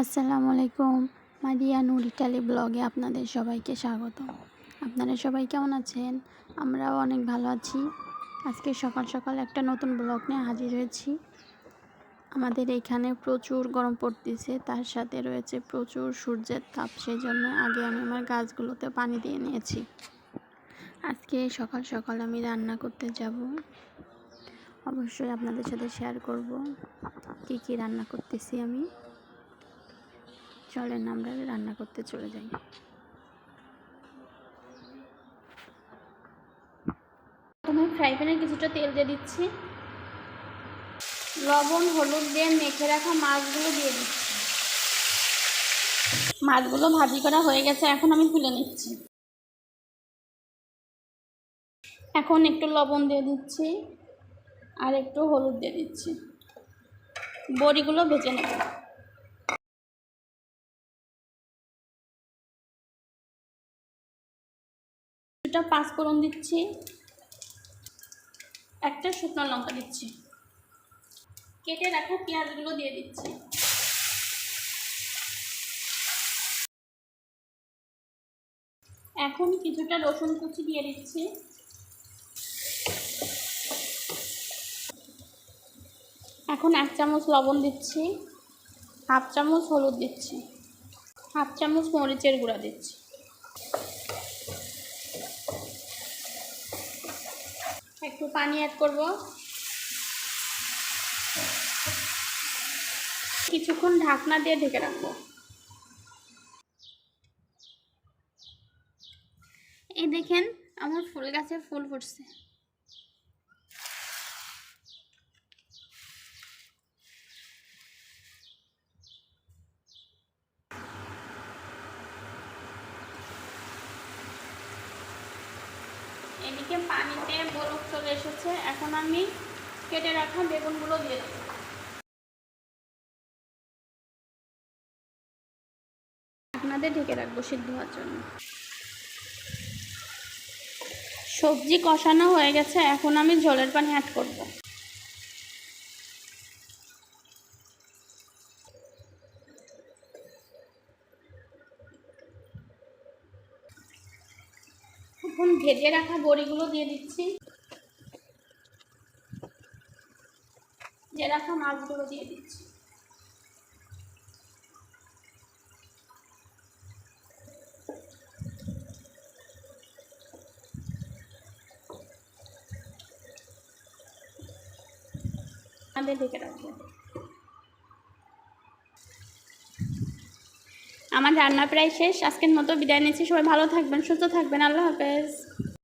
আসসালামু আলাইকুম। মারিয়া নুর ইটালি ব্লগে আপনাদের সবাইকে স্বাগত। আপনারা সবাই কেমন আছেন? আমরাও অনেক ভালো আছি। আজকে সকাল সকাল একটা নতুন ব্লগ নিয়ে হাজির হয়েছি। আমাদের এখানে প্রচুর গরম পড়তেছে, তার সাথে রয়েছে প্রচুর সূর্যের তাপ সেই জন্য আগে আমি আমার গাছগুলোতে পানি দিয়ে নিয়েছি। আজকে সকাল সকাল আমি রান্না করতে যাব। অবশ্যই আপনাদের সাথে শেয়ার করব। কি কি রান্না করতেছি আমি? চলেন, আমরা রান্না করতে চলে যাই। প্রথমে ফ্রাই প্যানে কিছুটা তেল দিয়ে দিচ্ছি। লবণ, হলুদ দিয়ে মেখে রাখা মাছগুলো দিয়ে দিচ্ছি। মাছগুলো ভাজি করা হয়ে গেছে, এখন আমি তুলে নিচ্ছি। এখন একটু লবণ দিয়ে দিচ্ছি আর একটু হলুদ দিয়ে দিচ্ছি। বড়িগুলো ভেজে নেব। দুটা পাঁচফোড়ন দিচ্ছি, একটা শুকনো লঙ্কা দিচ্ছি। কেটে রাখা, পেঁয়াজগুলো দিয়ে দিচ্ছি। এখন কিছুটা রসুন কুচি দিয়ে দিচ্ছি। এখন এক চামচ লবণ দিচ্ছি, হাফ চামচ হলুদ দিচ্ছি, হাফ চামচ মরিচের গুঁড়া দিচ্ছি। একটু পানি অ্যাড করব। কিছুক্ষণ ঢাকনা দিয়ে ঢেকে রাখব। এই দেখেন, আমার ফুল গাছে ফুল ফুটছে। এদিকে পানিতে বরফ চলে এসেছে। এখন আমি কেটে রাখা বেগুনগুলো দিয়ে দেবো। আপনাদের ঢেকে রাখব সিদ্ধ হওয়ার জন্য। সবজি কষানো হয়ে গেছে। এখন আমি জলের পানি অ্যাড করব। এখন ভেজে রাখা বড়িগুলো দিয়ে দিচ্ছি। ভেজে রাখা মাছগুলো দিয়ে দিচ্ছি। আমাদের ঢেকে রাখব। আমার রান্না প্রায় শেষ। আজকের মতো বিদায় নিচ্ছি। সবাই ভালো থাকবেন, সুস্থ থাকবেন। আল্লাহ হাফেজ।